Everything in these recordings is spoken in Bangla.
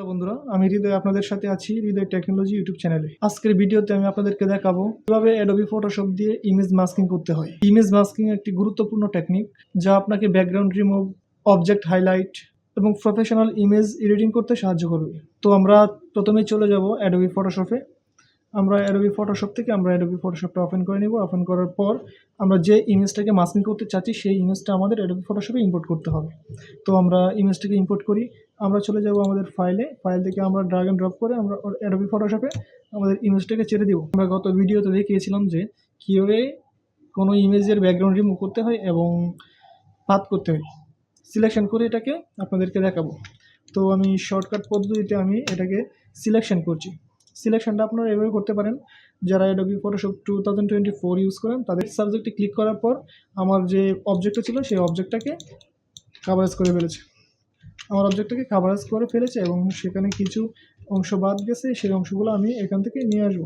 হ্যালো বন্ধুরা, আমি হৃদয় আপনাদের সাথে আছি হৃদয় টেকনোলজি ইউটিউব চ্যানেলে। আজকের ভিডিওতে আমি আপনাদেরকে দেখাবো কীভাবে অ্যাডোবি ফটোশপ দিয়ে ইমেজ মাস্কিং করতে হয়। ইমেজ মাস্কিং একটি গুরুত্বপূর্ণ টেকনিক যা আপনাকে ব্যাকগ্রাউন্ড রিমুভ অবজেক্ট হাইলাইট এবং প্রফেশনাল ইমেজ এডিটিং করতে সাহায্য করবে। তো আমরা প্রথমেই চলে যাব অ্যাডোবি ফটোশপে আমরা অ্যাডোবি ফটোশপ থেকে আমরা অ্যাডোবি ফটোশপটা ওপেন করে নিব। ওপেন করার পর আমরা যে ইমেজটাকে মাস্কিং করতে চাচ্ছি, সেই ইমেজটা আমাদের অ্যাডোবি ফটোশপে ইম্পোর্ট করতে হবে। তো আমরা ইমেজটাকে ইম্পোর্ট করি। আমরা চলে যাব আমাদের ফাইলে ফাইল থেকে আমরা ড্রাগ অ্যান্ড ড্রপ করে আমরা অ্যাডোবি ফটোশপে আমাদের ইমেজটাকে ছেড়ে দিব। আমরা গত ভিডিওতে দেখিয়েছিলাম যে কীভাবে কোনো ইমেজের ব্যাকগ্রাউন্ড রিমুভ করতে হয় এবং পাত করতে হয়। সিলেকশন করে এটাকে আপনাদেরকে দেখাবো। তো আমি শর্টকাট পদ্ধতিতে আমি এটাকে সিলেকশন করছি। সিলেকশনটা আপনারা এভাবে করতে পারেন। যারা Adobe Photoshop two thousand twenty four use করেন, তাদের সাবজেক্টে ক্লিক করার পর আমার যে অবজেক্টটা ছিল, সেই অবজেক্টটাকে কাভারেজ করে ফেলেছে। আমার অবজেক্টটাকে কাভারেজ করে ফেলেছে এবং সেখানে কিছু অংশ বাদ গেছে, সেই অংশগুলো আমি এখান থেকে নিয়ে আসব।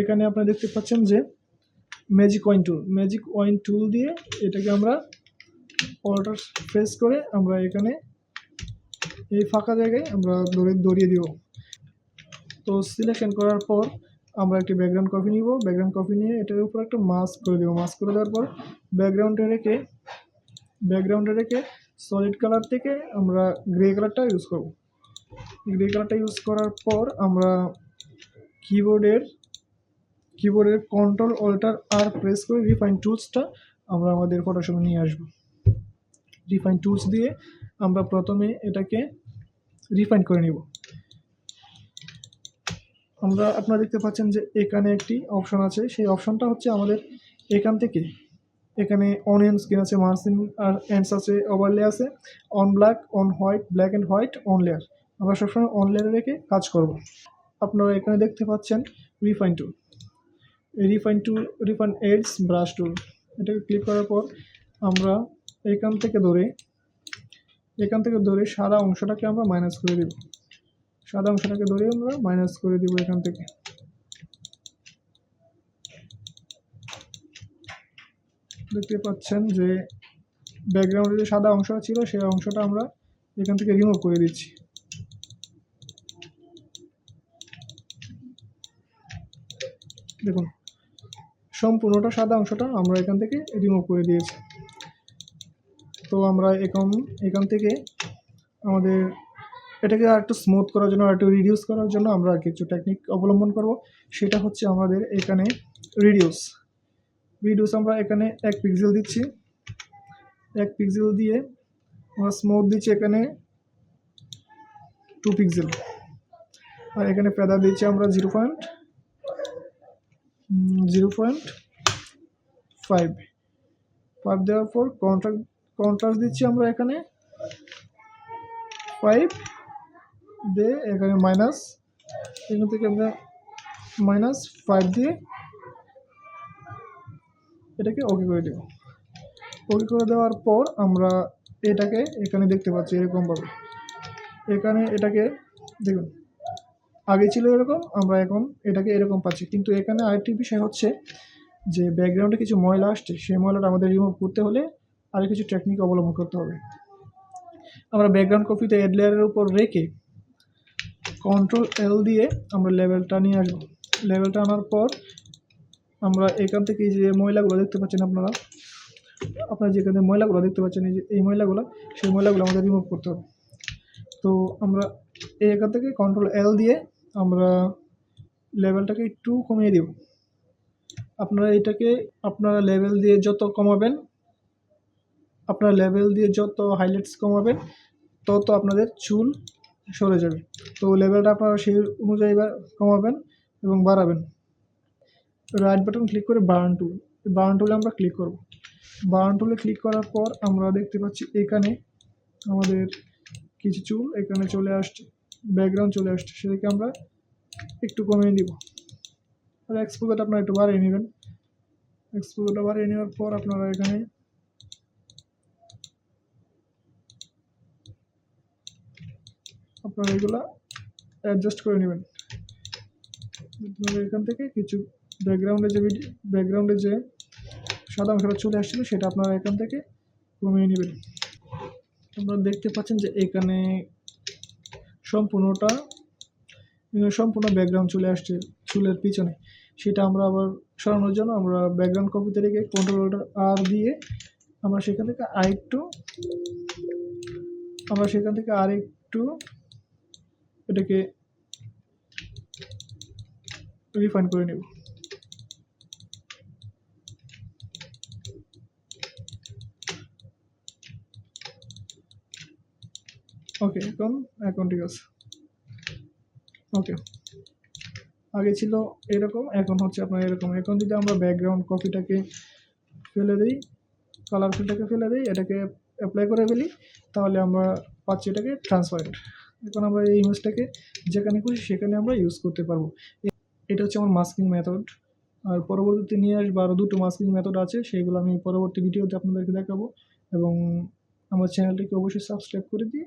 এখানে আপনারা দেখতে পাচ্ছেন যে magic wand tool magic wand tool দিয়ে এটাকে আমরা অল্টার ফ্রেস করে আমরা এখানে এই ফাঁকা জায়গায় আমরা দড়ি দড়িয়ে দিব। তো সিলেকশন করার পর আমরা একটি ব্যাকগ্রাউন্ড কপি নিব। ব্যাকগ্রাউন্ড কপি নিয়ে এটার উপর একটা মাস্ক করে দেবো। মাস্ক করে দেওয়ার পর ব্যাকগ্রাউন্ডে রেখে ব্যাকগ্রাউন্ডে রেখে সলিড কালার থেকে আমরা গ্রে কালারটা ইউজ করব। গ্রে কালারটা ইউজ করার পর আমরা কিবোর্ডের কিবোর্ডের কন্ট্রোল অল্টার আর প্রেস করে রিফাইন টুলসটা আমরা আমাদের ফটোশপে নিয়ে আসব। রিফাইন টুলস দিয়ে আমরা প্রথমে এটাকে রিফাইন করে নিব। আমরা আপনারা দেখতে পাচ্ছেন যে এখানে একটি অপশন আছে। সেই অপশনটা হচ্ছে আমাদের এখান থেকে এখানে অন এন্ড স্ক্রিন আছে মার্সিন আর এন্ডস আছে ওভারলে আছে on black on white black and white on layer আমরা সবসময় অন লেয়ারে রেখে কাজ করব। আপনারা এখানে দেখতে পাচ্ছেন refine tool refine tool refine edge brush tool এটাকে ক্লিক করার পর আমরা এখান থেকে ধরে, এখান থেকে ধরে সাদা অংশটাকে আমরা মাইনাস করে দেব। সাদা অংশটাকে ধরে আমরা মাইনাস করে দিব এখান থেকে। দেখতে পাচ্ছেন যে ব্যাকগ্রাউন্ডে যে সাদা অংশটা ছিল সেই অংশটা আমরা এখান থেকে রিমুভ করে দিচ্ছি। দেখুন, সম্পূর্ণটা সাদা অংশটা আমরা এখান থেকে রিমুভ করে দিয়েছি। তো আমরা এখন এখান থেকে আমাদের এটাকে আর একটু স্মুথ করার জন্য আর একটু রিডিউস করার জন্য আমরা কিছু টেকনিক অবলম্বন করব। সেটা হচ্ছে আমাদের এখানে রিডিউস রিডিউস আমরা এখানে এক পিক্সেল দিচ্ছি। এক পিক্সেল দিয়ে আমরা স্মুথ দিচ্ছি এখানে টু পিক্সেল আর এখানে ফেদার দিচ্ছি আমরা zero point zero point five five দেওয়ার পর কন্ট্রাক্ট কন্ট্রাস্ট দিচ্ছি আমরা এখানে ফাইভ দিয়ে এখানে মাইনাস এখান থেকে আমরা মাইনাস ফাইভ দিয়ে এটাকে ওকে করে দেব। ওকে করে দেওয়ার পর আমরা এটাকে এখানে দেখতে পাচ্ছি এরকমভাবে। এখানে এটাকে দেখুন, আগে ছিল এরকম, আমরা এখন এটাকে এরকম পাচ্ছি। কিন্তু এখানে আরেকটি বিষয় হচ্ছে যে ব্যাকগ্রাউন্ডে কিছু ময়লা আসছে, সেই ময়লাটা আমাদের রিমুভ করতে হলে আরও কিছু টেকনিক অবলম্বন করতে হবে। আমরা ব্যাকগ্রাউন্ড কপিতে এড লেয়ারের উপর রেখে কন্ট্রোল এল দিয়ে আমরা লেভেলটা নিয়ে আসব। লেভেলটা আনার পর আমরা এখান থেকে এই যে ময়লাগুলো দেখতে পাচ্ছেন আপনারা? আপনারা যেখানে ময়লাগুলো দেখতে পাচ্ছেন, এই যে, এই ময়লাগুলো, সেই ময়লাগুলো আমাদের রিমুভ করতে হবে। তো আমরা এই এখান থেকে কন্ট্রোল এল দিয়ে আমরা লেভেলটাকে একটু কমিয়ে দেব। আপনারা এটাকে, আপনারা লেভেল দিয়ে যত কমাবেন, আপনার লেভেল দিয়ে যত হাইলাইটস কমাবেন, তত আপনাদের চুল সরে যাবে। তো লেভেলটা আপনারা সেই অনুযায়ী কমাবেন এবং বাড়াবেন। রাইট বাটন ক্লিক করে বার্ন টুল বার্ন টুলে আমরা ক্লিক করব। বার্ন টুলে ক্লিক করার পর আমরা দেখতে পাচ্ছি এখানে আমাদের কিছু চুল এখানে চলে আসছে ব্যাকগ্রাউন্ড চলে আসছে, সেটাকে আমরা একটু কমিয়ে দিব আর এক্সপোজারটা আপনারা একটু বাড়িয়ে নেবেন। এক্সপোজারটা বাড়িয়ে নেওয়ার পর আপনারা এখানে আপনারা এগুলা অ্যাডজাস্ট করে নেবেন। আপনারা এখান থেকে কিছু ব্যাকগ্রাউন্ডে যে ব্যাকগ্রাউন্ডে যে সাদা অংশটা চলে আসছিল, সেটা আপনারা এখান থেকে কমিয়ে নেবেন। আপনারা দেখতে পাচ্ছেন যে এখানে সম্পূর্ণটা সম্পূর্ণ ব্যাকগ্রাউন্ড চলে আসছে, চুলের পিছনে। সেটা আমরা আবার সরানোর জন্য আমরা ব্যাকগ্রাউন্ড কপিতে রেখে কন্ট্রোল আর দিয়ে আমরা সেখান থেকে আরেকটু, আমরা সেখান থেকে আরেকটু এটাকে রিফাইন করে নেব। ওকে এখন এখন ঠিক আছে ওকে আগে ছিল এরকম, এখন হচ্ছে আপনার এরকম। এখন যদি আমরা ব্যাকগ্রাউন্ড কপিটাকে ফেলে দিই কালার ফিলটাকে ফেলে দিই, এটাকে অ্যাপ্লাই করে ফেলি, তাহলে আমরা পাচ্ছি এটাকে ট্রান্সপারেন্ট এখন আমরা এই ইমেজটাকে যেখানে খুশি সেখানে আমরা ইউজ করতে পারব। এটা হচ্ছে আমার মাস্কিং মেথড আর পরবর্তীতে নিয়ে আসব আরও দুটো মাস্কিং মেথড আছে, সেইগুলো আমি পরবর্তী ভিডিওতে আপনাদেরকে দেখাবো। এবং আমার চ্যানেলটিকে অবশ্যই সাবস্ক্রাইব করে দিয়ে